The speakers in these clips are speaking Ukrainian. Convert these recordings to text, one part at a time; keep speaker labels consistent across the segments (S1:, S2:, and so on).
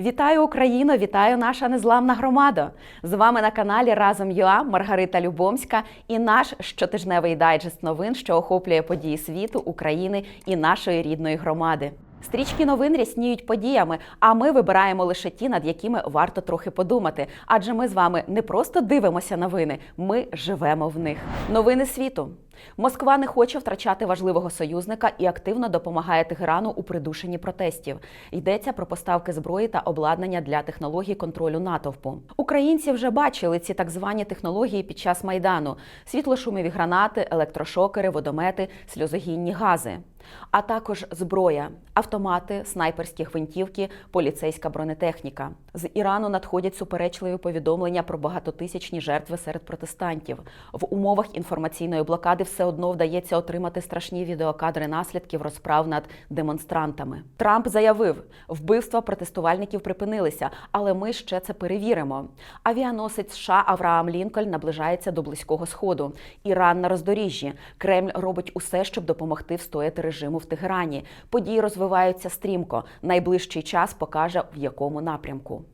S1: Вітаю Україно! Вітаю наша незламна громада! З вами на каналі Разом ЮА Маргарита Любомська і наш щотижневий дайджест новин, що охоплює події світу, України і нашої рідної громади. Стрічки новин рясніють подіями, а ми вибираємо лише ті, над якими варто трохи подумати. Адже ми з вами не просто дивимося новини, ми живемо в них. Новини світу. Москва не хоче втрачати важливого союзника і активно допомагає Тегерану у придушенні протестів. Йдеться про поставки зброї та обладнання для технологій контролю натовпу. Українці вже бачили ці так звані технології під час майдану: світлошумові гранати, електрошокери, водомети, сльозогінні гази. А також зброя, автомати, снайперські гвинтівки, поліцейська бронетехніка. З Ірану надходять суперечливі повідомлення про багатотисячні жертви серед протестантів. В умовах інформаційної блокади все одно вдається отримати страшні відеокадри наслідків розправ над демонстрантами. Трамп заявив, вбивства протестувальників припинилися, але ми ще це перевіримо. Авіаносець США Авраам Лінкольн наближається до близького сходу. Іран на роздоріжжі. Кремль робить усе, щоб допомогти встояти режиму в Тегерані. Події розвиваються стрімко. Найближчий час покаже в якому напрямку.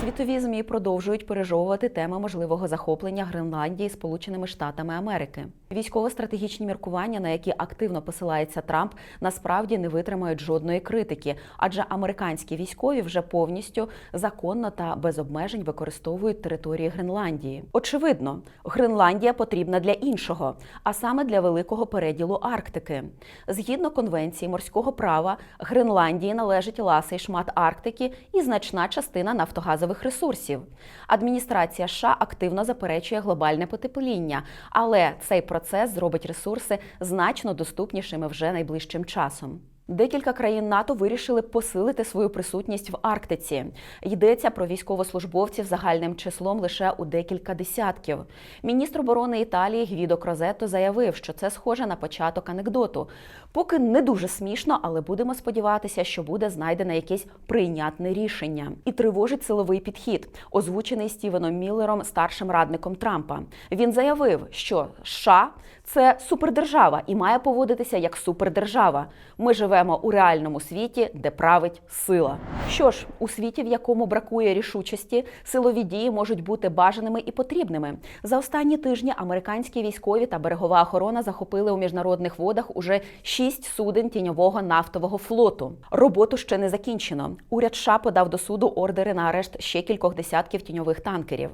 S1: Світові змі продовжують пережовувати теми можливого захоплення Гренландії Сполученими Штатами Америки. Військово-стратегічні міркування, на які активно посилається Трамп, насправді не витримають жодної критики, адже американські військові вже повністю законно та без обмежень використовують території Гренландії. Очевидно, Гренландія потрібна для іншого, а саме для великого переділу Арктики. Згідно конвенції морського права, Гренландії належить ласий шмат Арктики і значна частина нафтогазових ресурсів. Адміністрація США активно заперечує глобальне потепління, але цей процес зробить ресурси значно доступнішими вже найближчим часом. Декілька країн НАТО вирішили посилити свою присутність в Арктиці. Йдеться про військовослужбовців загальним числом лише у декілька десятків. Міністр оборони Італії Гвідо Крозетто заявив, що це схоже на початок анекдоту. Поки не дуже смішно, але будемо сподіватися, що буде знайдене якесь прийнятне рішення. І тривожить силовий підхід, озвучений Стівеном Міллером, старшим радником Трампа. Він заявив, що США це супердержава і має поводитися як супердержава. Ми живемо у реальному світі, де править сила. Що ж, у світі, в якому бракує рішучості, силові дії можуть бути бажаними і потрібними. За останні тижні американські військові та берегова охорона захопили у міжнародних водах уже шість суден тіньового нафтового флоту. Роботу ще не закінчено. Уряд США подав до суду ордери на арешт ще кількох десятків тіньових танкерів.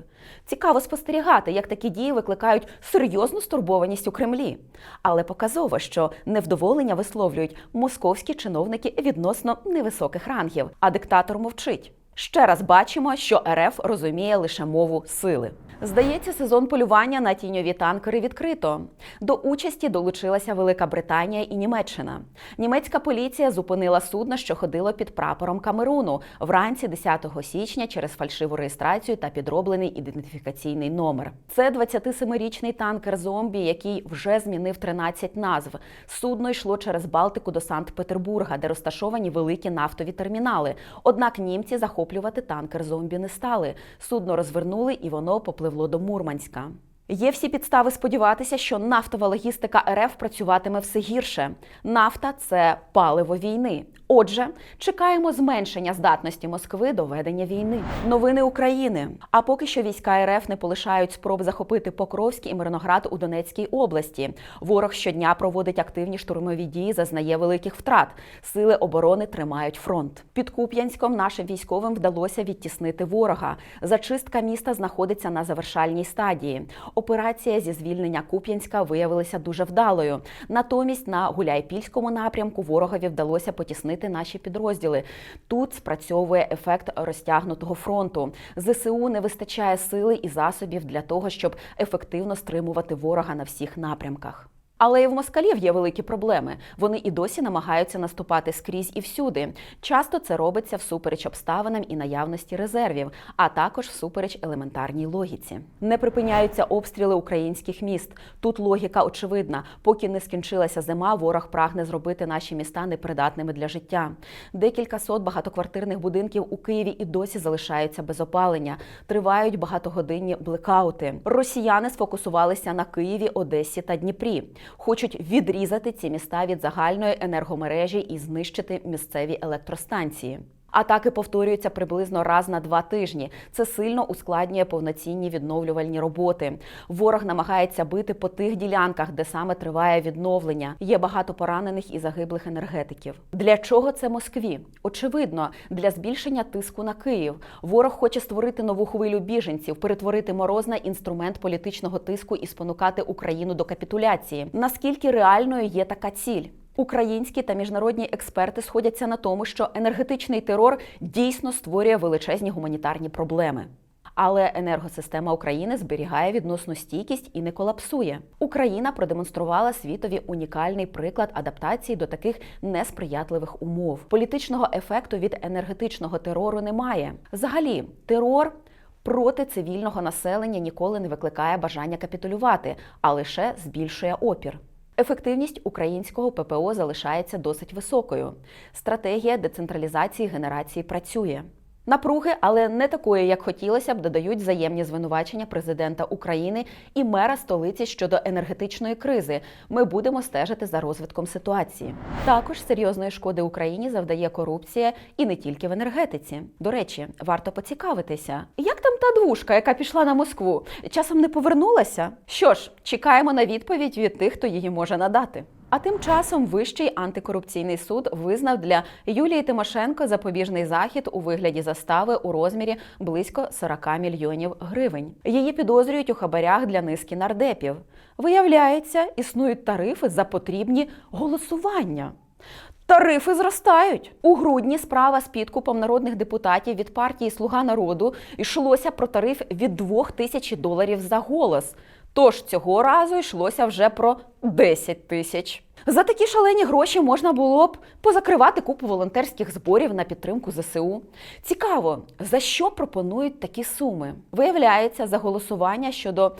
S1: Цікаво спостерігати, як такі дії викликають серйозну стурбованість у Кремлі. Але показово, що невдоволення висловлюють московські чиновники відносно невисоких рангів, а диктатор мовчить. Ще раз бачимо, що РФ розуміє лише мову сили. Здається, сезон полювання на тіньові танкери відкрито. До участі долучилася Велика Британія і Німеччина. Німецька поліція зупинила судно, що ходило під прапором Камеруну вранці 10 січня через фальшиву реєстрацію та підроблений ідентифікаційний номер. Це 27-річний танкер зомбі, який вже змінив 13 назв. Судно йшло через Балтику до Санкт-Петербурга, де розташовані великі нафтові термінали. Однак німці захоплювати танкер зомбі не стали. Судно розвернули і воно попливло до Мурманська. Є всі підстави сподіватися, що нафтова логістика РФ працюватиме все гірше. Нафта це паливо війни. Отже, чекаємо зменшення здатності Москви до ведення війни. Новини України. А поки що війська РФ не полишають спроб захопити Покровський і Мирноград у Донецькій області. Ворог щодня проводить активні штурмові дії, зазнає великих втрат. Сили оборони тримають фронт. Під Куп'янськом нашим військовим вдалося відтіснити ворога. Зачистка міста знаходиться на завершальній стадії. Операція зі звільнення Куп'янська виявилася дуже вдалою. Натомість на Гуляйпільському напрямку ворогові вдалося потіснити наші підрозділи. Тут спрацьовує ефект розтягнутого фронту. ЗСУ не вистачає сили і засобів для того, щоб ефективно стримувати ворога на всіх напрямках. Але і в москалів є великі проблеми. Вони і досі намагаються наступати скрізь і всюди. Часто це робиться всупереч обставинам і наявності резервів, а також всупереч елементарній логіці. Не припиняються обстріли українських міст. Тут логіка очевидна. Поки не скінчилася зима, ворог прагне зробити наші міста непридатними для життя. Декілька сот багатоквартирних будинків у Києві і досі залишаються без опалення. Тривають багатогодинні блекаути. Росіяни сфокусувалися на Києві, Одесі та Дніпрі хочуть відрізати ці міста від загальної енергомережі і знищити місцеві електростанції. Атаки повторюються приблизно раз на два тижні. Це сильно ускладнює повноцінні відновлювальні роботи. Ворог намагається бити по тих ділянках, де саме триває відновлення. Є багато поранених і загиблих енергетиків. Для чого це Москві? Очевидно, для збільшення тиску на Київ. Ворог хоче створити нову хвилю біженців, перетворити мороз на інструмент політичного тиску і спонукати Україну до капітуляції. Наскільки реальною є така ціль? Українські та міжнародні експерти сходяться на тому, що енергетичний терор дійсно створює величезні гуманітарні проблеми. Але енергосистема України зберігає відносну стійкість і не колапсує. Україна продемонструвала світові унікальний приклад адаптації до таких несприятливих умов. Політичного ефекту від енергетичного терору немає. Взагалі, терор. Проти цивільного населення ніколи не викликає бажання капітулювати, а лише збільшує опір. Ефективність українського ППО залишається досить високою. Стратегія децентралізації генерації працює. Напруги, але не такої, як хотілося б, додають взаємні звинувачення президента України і мера столиці щодо енергетичної кризи. Ми будемо стежити за розвитком ситуації. Також серйозної шкоди Україні завдає корупція і не тільки в енергетиці. До речі, варто поцікавитися, як там та двушка, яка пішла на Москву, часом не повернулася? Що ж, чекаємо на відповідь від тих, хто її може надати. А тим часом Вищий антикорупційний суд визнав для Юлії Тимошенко запобіжний захід у вигляді застави у розмірі близько 40 мільйонів гривень. Її підозрюють у хабарях для низки нардепів. Виявляється, існують тарифи за потрібні голосування. Тарифи зростають у грудні. Справа з підкупом народних депутатів від партії Слуга народу йшлося про тариф від 2 тисяч доларів за голос. Тож цього разу йшлося вже про 10 тисяч. За такі шалені гроші можна було б позакривати купу волонтерських зборів на підтримку ЗСУ. Цікаво, за що пропонують такі суми? Виявляється, за голосування щодо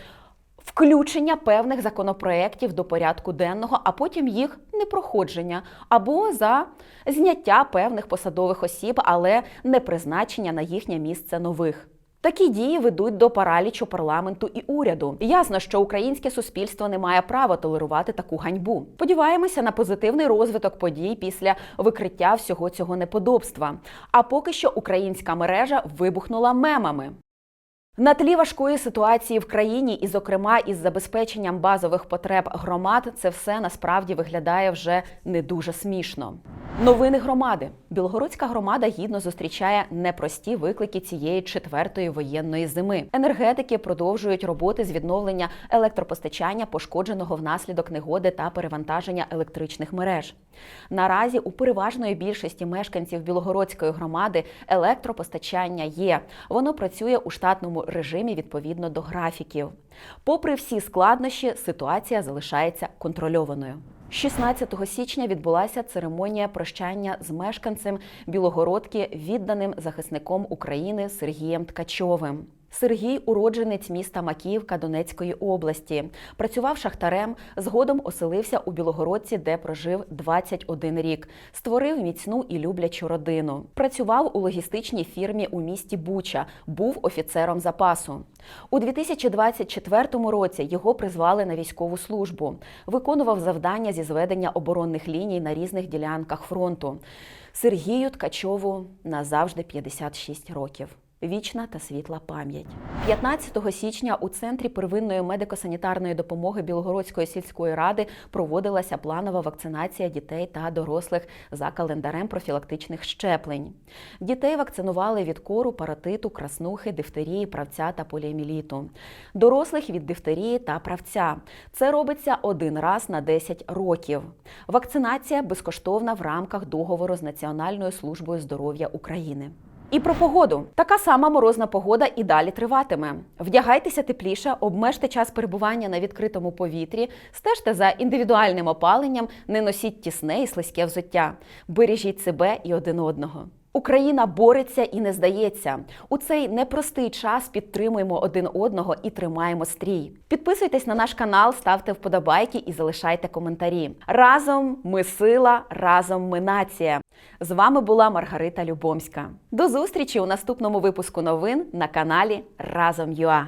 S1: включення певних законопроєктів до порядку денного, а потім їх непроходження, або за зняття певних посадових осіб, але не призначення на їхнє місце нових. Такі дії ведуть до паралічу парламенту і уряду. Ясно, що українське суспільство не має права толерувати таку ганьбу. Сподіваємося на позитивний розвиток подій після викриття всього цього неподобства. А поки що українська мережа вибухнула мемами. На тлі важкої ситуації в країні, і, зокрема, із забезпеченням базових потреб громад, це все насправді виглядає вже не дуже смішно. Новини громади. Білгородська громада гідно зустрічає непрості виклики цієї четвертої воєнної зими. Енергетики продовжують роботи з відновлення електропостачання, пошкодженого внаслідок негоди та перевантаження електричних мереж. Наразі у переважної більшості мешканців Білогородської громади електропостачання є. Воно працює у штатному режимі відповідно до графіків. Попри всі складнощі, ситуація залишається контрольованою. 16 січня відбулася церемонія прощання з мешканцем Білогородки, відданим захисником України Сергієм Ткачовим. Сергій уродженець міста Макіївка Донецької області. Працював шахтарем, згодом оселився у Білогородці, де прожив 21 рік. Створив міцну і люблячу родину. Працював у логістичній фірмі у місті Буча, був офіцером запасу. У 2024 році його призвали на військову службу. Виконував завдання зі зведення оборонних ліній на різних ділянках фронту. Сергію Ткачову назавжди 56 років. Вічна та світла пам'ять 15 січня у центрі первинної медико-санітарної допомоги Білогородської сільської ради проводилася планова вакцинація дітей та дорослих за календарем профілактичних щеплень. Дітей вакцинували від кору, паротиту, краснухи, дифтерії, правця та поліоміліту. Дорослих від дифтерії та правця. Це робиться один раз на 10 років. Вакцинація безкоштовна в рамках договору з Національною службою здоров'я України. І про погоду. Така сама морозна погода і далі триватиме. Вдягайтеся тепліше, обмежте час перебування на відкритому повітрі, стежте за індивідуальним опаленням, не носіть тісне і слизьке взуття. Бережіть себе і один одного. Україна бореться і не здається. У цей непростий час підтримуємо один одного і тримаємо стрій. Підписуйтесь на наш канал, ставте вподобайки і залишайте коментарі. Разом ми сила, разом ми нація. З вами була Маргарита Любомська. До зустрічі у наступному випуску новин на каналі Разом.ЮА.